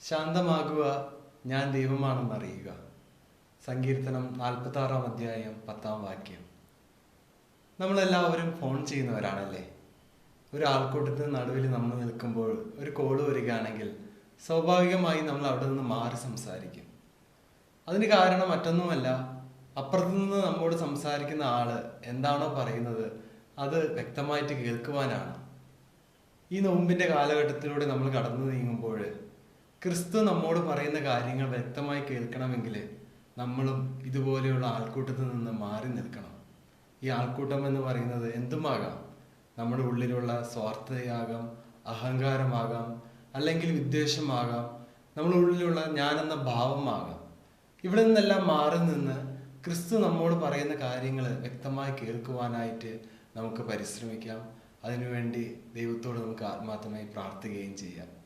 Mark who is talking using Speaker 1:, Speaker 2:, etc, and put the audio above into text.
Speaker 1: ശാന്തമാകുക ഞാൻ ദൈവമാണെന്ന് അറിയുക. സങ്കീർത്തനം നാൽപ്പത്തി ആറാം അധ്യായം പത്താം വാക്യം. നമ്മളെല്ലാവരും ഫോൺ ചെയ്യുന്നവരാണല്ലേ? ഒരു നടുവിൽ നമ്മൾ നിൽക്കുമ്പോൾ ഒരു കോൾ വരികയാണെങ്കിൽ സ്വാഭാവികമായി നമ്മൾ അവിടെ നിന്ന് മാറി സംസാരിക്കും. അതിന് കാരണം മറ്റൊന്നുമല്ല അപ്പുറത്തു നിന്ന് നമ്മോട് സംസാരിക്കുന്ന ആൾ എന്താണോ പറയുന്നത് അത് വ്യക്തമായിട്ട് കേൾക്കുവാനാണ്. ഈ നോമ്പിന്റെ കാലഘട്ടത്തിലൂടെ നമ്മൾ കടന്നു നീങ്ങുമ്പോൾ ക്രിസ്തു നമ്മോട് പറയുന്ന കാര്യങ്ങൾ വ്യക്തമായി കേൾക്കണമെങ്കിൽ നമ്മളും ഇതുപോലെയുള്ള ആൾക്കൂട്ടത്തിൽ നിന്ന് മാറി നിൽക്കണം. ഈ ആൾക്കൂട്ടം എന്ന് പറയുന്നത് എന്തുമാകാം? നമ്മുടെ ഉള്ളിലുള്ള സ്വാർത്ഥതയാകാം അഹങ്കാരമാകാം അല്ലെങ്കിൽ വിദ്വേഷമാകാം നമ്മുടെ ഉള്ളിലുള്ള ഞാനെന്ന ഭാവമാകാം. ഇവിടെ നിന്നെല്ലാം മാറി നിന്ന് ക്രിസ്തു നമ്മോട് പറയുന്ന കാര്യങ്ങൾ വ്യക്തമായി കേൾക്കുവാനായിട്ട് നമുക്ക് പരിശ്രമിക്കാം. അതിനുവേണ്ടി ദൈവത്തോട് നമുക്ക് ആത്മാർത്ഥമായി പ്രാർത്ഥിക്കുകയും ചെയ്യാം.